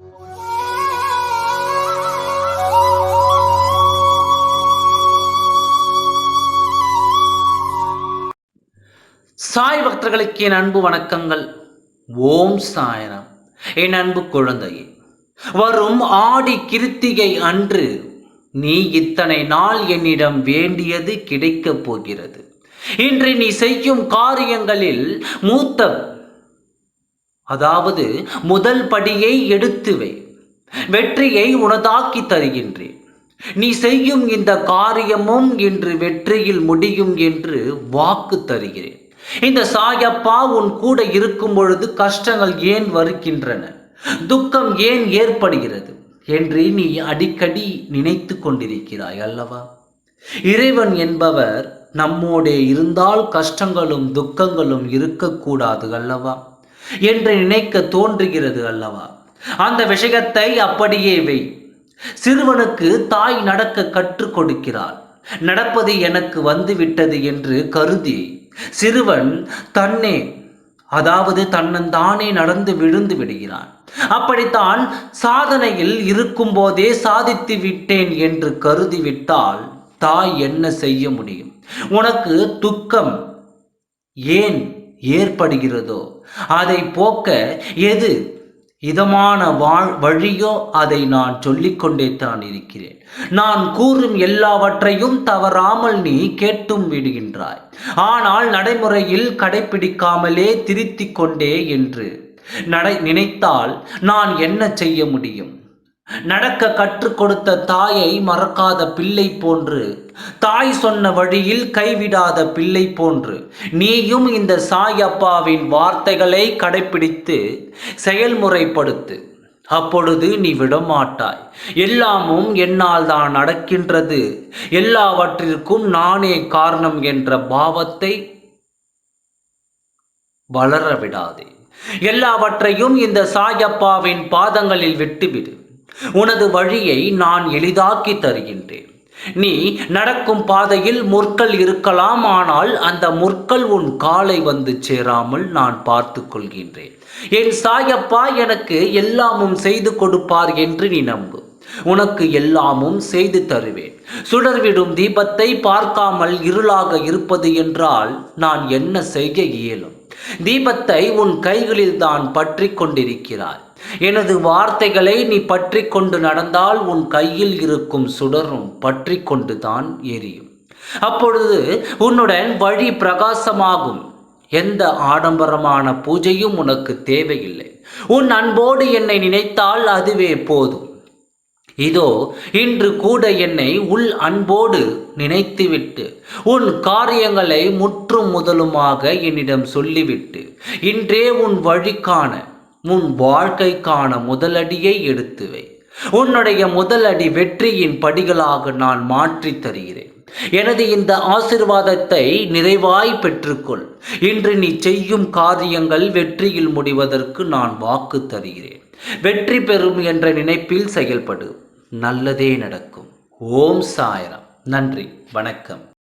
சாய் பக்தர்களுக்கு என் அன்பு வணக்கங்கள். ஓம் சாயனம் என் அன்பு குழந்தையே வரும் ஆடி கிருத்திகை அன்று நீ இத்தனை நாள் என்னிடம் வேண்டியது கிடைக்கப் போகிறது. இன்று நீ செய்யும் காரியங்களில் மூத்த அதாவது முதல் படியை எடுத்து வை. வெற்றியை உனதாக்கி தருகின்றேன். நீ செய்யும் இந்த காரியமும் இன்று வெற்றியில் முடியும் என்று வாக்கு தருகிறேன். இந்த சாயப்பா உன் கூட இருக்கும் பொழுது கஷ்டங்கள் ஏன் வருகின்றன? துக்கம் ஏன் ஏற்படுகிறது? என்று நீ அடிக்கடி நினைத்து கொண்டிருக்கிறாய் அல்லவா? இறைவன் என்பவர் நம்மோடே இருந்தால் கஷ்டங்களும் துக்கங்களும் இருக்கக்கூடாது அல்லவா? என்று நினைக்க தோன்றுகிறது அல்லவா? அந்த விஷயத்தை அப்படியே வை. சிறுவனுக்கு தாய் நடக்க கற்றுக் கொடுக்கிறாள். நடப்பது எனக்கு வந்துவிட்டது என்று கருதி. சிறுவன் தன்னே அதாவது தன்னந்தானே நடந்து விழுந்து விடுகிறான். அப்படித்தான் சாதனையில் இருக்கும்போதே சாதித்து விட்டேன் என்று கருதிவிட்டால் தாய் என்ன செய்ய முடியும்? உனக்கு துக்கம் ஏன்? ஏற்படுகிறதோ? அதை போக்க எது இதமான வாழ் வழியோ? அதை நான் சொல்லிக்கொண்டே தான் இருக்கிறேன். நான் கூறும் எல்லாவற்றையும் தவறாமல் நீ கேட்டும் விடுகின்றாய். ஆனால் நடைமுறையில் கடைபிடிக்காமலே திருத்திக் கொண்டே என்று நடை நினைத்தால் நான் என்ன செய்ய முடியும்? நடக்க கற்றுக் கொடுத்த தாயை மறக்காத பிள்ளை போன்று. தாய் சொன்ன வழியில் கைவிடாத பிள்ளை போன்று. நீயும் இந்த சாயப்பாவின் வார்த்தைகளை கடைபிடித்து செயல்முறைப்படுத்து. அப்பொழுது நீ விடமாட்டாய். எல்லாமும் என்னால் தான் நடக்கின்றது. எல்லாவற்றிற்கும் நானே காரணம் என்ற பாவத்தை வளர விடாதே எல்லாவற்றையும் இந்த சாயப்பாவின் பாதங்களில் விட்டுவிடு. உனது வழியை நான் எளிதாக்கி தருகின்றேன். நீ நடக்கும் பாதையில் முற்கள் இருக்கலாம் ஆனால் அந்த முற்கள் உன் காலை வந்து சேராமல் நான் பார்த்து கொள்கின்றேன் என் சாயப்பா எனக்கு எல்லாமும் செய்து கொடுப்பார் என்று நீ நம்பு. உனக்கு எல்லாமும் செய்து தருவேன். சுடர்விடும் தீபத்தை பார்க்காமல் இருளாக இருப்பது என்றால் நான் என்ன செய்ய இயலும்? தீபத்தை உன் கைகளில் தான் பற்றி கொண்டிருக்கிறாய் எனது வார்த்தைகளை நீ பற்றி கொண்டு நடந்தால் உன் கையில் இருக்கும் சுடரும் பற்றி கொண்டு தான் எரியும். அப்பொழுது உன்னுடன் வழி பிரகாசமாகும். எந்த ஆடம்பரமான பூஜையும் உனக்கு தேவையில்லை. உன் அன்போடு என்னை நினைத்தால் அதுவே போதும். இதோ இன்று கூட என்னை உள் அன்போடு நினைத்துவிட்டு உன் காரியங்களை முற்றும் முதலுமாக என்னிடம் சொல்லிவிட்டு இன்றே உன் வழிக்கான உன் வாழ்க்கைக்கான முதலடியை எடுத்து வை உன்னுடைய முதலடி வெற்றியின் படிகளாக நான் மாற்றித் தருகிறேன். எனது இந்த ஆசிர்வாதத்தை நிறைவாய் பெற்றுக்கொள். இன்று நீ செய்யும் காரியங்கள் வெற்றியில் முடிவதற்கு நான் வாக்கு தருகிறேன். வெற்றி பெறும் என்ற நினைப்பில் செயல்படு. நல்லதே நடக்கும். ஓம் சாயரம். நன்றி. வணக்கம்.